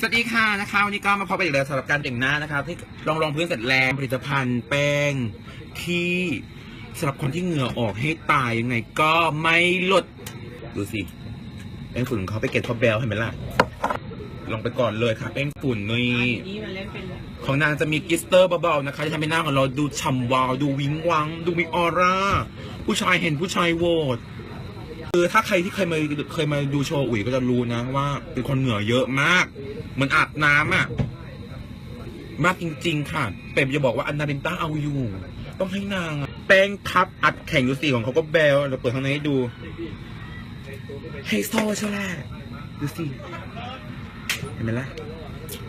สวัสดีค่ะนะคะวันนี้ก็มาพบกันอีกแล้วสำหรับการแต่งหน้านะคะที่รองรองพื้นเสร็จแล้วผลิตภัณฑ์แป้งที่สำหรับคนที่เหงื่อออกให้ตายยังไงก็ไม่หลด ดูสิแป้งฝุ่นของเขาไปเก็ตท็อปเบลเห็นไหมล่ะ ลงไปก่อนเลยค่ะแป้งฝุ่นนี่ของนางจะมีกลิสเตอร์เบาๆนะคะที่ทำให้หน้าของเราดูฉ่ำวาว ดูวิ้งวัง ดูมีออร่าผู้ชายเห็นผู้ชายโหวต คือถ้าใครที่เคยมาเคยมาดูโชว์อุ๋ยก็จะรู้นะว่า เป็นคนเหงื่อเยอะมากเหมือนอาบน้ำอะ มากจริง ๆ ค่ะ เป็มจะบอกว่าอันนารินต้าเอาอยู่ ต้องให้นางอะแป้งทับอัดแข่งดูสิของเขาก็แบลเราเปิดข้างในให้ดูไฮโซใช่ไหมดูสิเห็นไหมล่ะ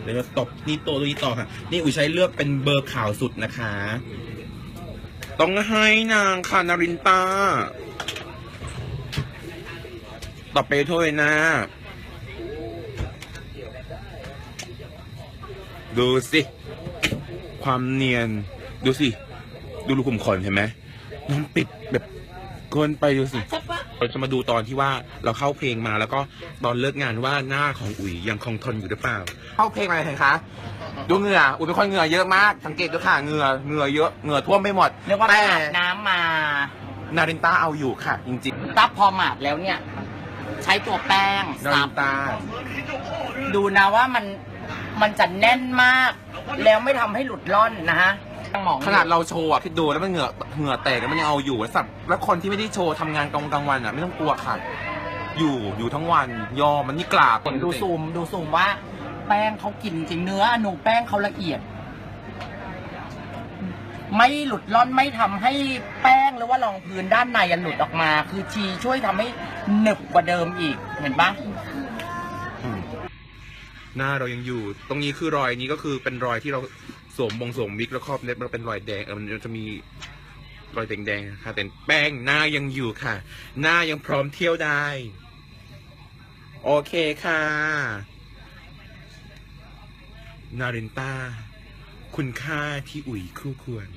เดี๋ยวเราตบนี่ตัวนี้ต่อค่ะ นี่อุ๋ยใช้เลือกเป็นเบอร์ขาวสุดนะคะ ต้องให้นางค่ะนารินตา ต่อไปถ้วยนะดูสิ ความเนียน ดูสิ ดูรูขุมขนเห็นไหมน้องปิดแบบเกินไปดูสิใช่ปะเราจะมาดูตอนที่ว่าเราเข้าเพลงมาแล้วก็ตอนเลิกงานว่าหน้าของอุ๋ยยังคงทนอยู่หรือเปล่า เข้าเพลงอะไรเห็นคะดูเหงื่ออุ๋ยเป็นคนเหงื่อเยอะมาก สังเกตดูค่ะเหงื่อเหงื่อเยอะเหงื่อท่วมไปหมดเรียกว่าไปแต่อาบน้ำมา นารินตาเอาอยู่ค่ะ จริงตับพอหมาดแล้วเนี่ย ใช้ตัวแป้งๆนาสัริบนตาดูนะว่ามันมันจะแน่นมาก แล้วไม่ทำให้หลุดล่อนนะฮะหมองขนาดเราโชว์อะคิดดูแล้วมันเหงื่อเหงื่อแตกแล้วมันยังเอาอยู่แล้วสัตว์แล้วคนที่ไม่ได้โชว์ทำงานกลางกลางวันอะไม่ต้องกลัวค่ะอยู่อยู่ทั้งวันยอมมันนี่กราบดูซูมดูซูมว่า แป้งเขากินจริงเนื้ออนูแป้งเขาละเอียด ไม่หลุดล่อนไม่ทำให้แป้งหรือว่ารองพื้นด้านในอันหลุดออกมา คือชีช่วยทำให้หนึบกว่าเดิมอีกเห็นปะ หน้าเรายังอยู่ ตรงนี้คือรอยนี้ก็คือเป็นรอยที่เราสวมบงสวมวิกแล้วครอบเล็บมันเป็นรอยแดงเออมันจะมีรอยแดงๆนะคะแต่แป้งหน้ายังอยู่ค่ะ หน้ายังพร้อมเที่ยวได้ โอเคค่ะ นารินต้า คุณค่าที่อุ๋ยคู่ควร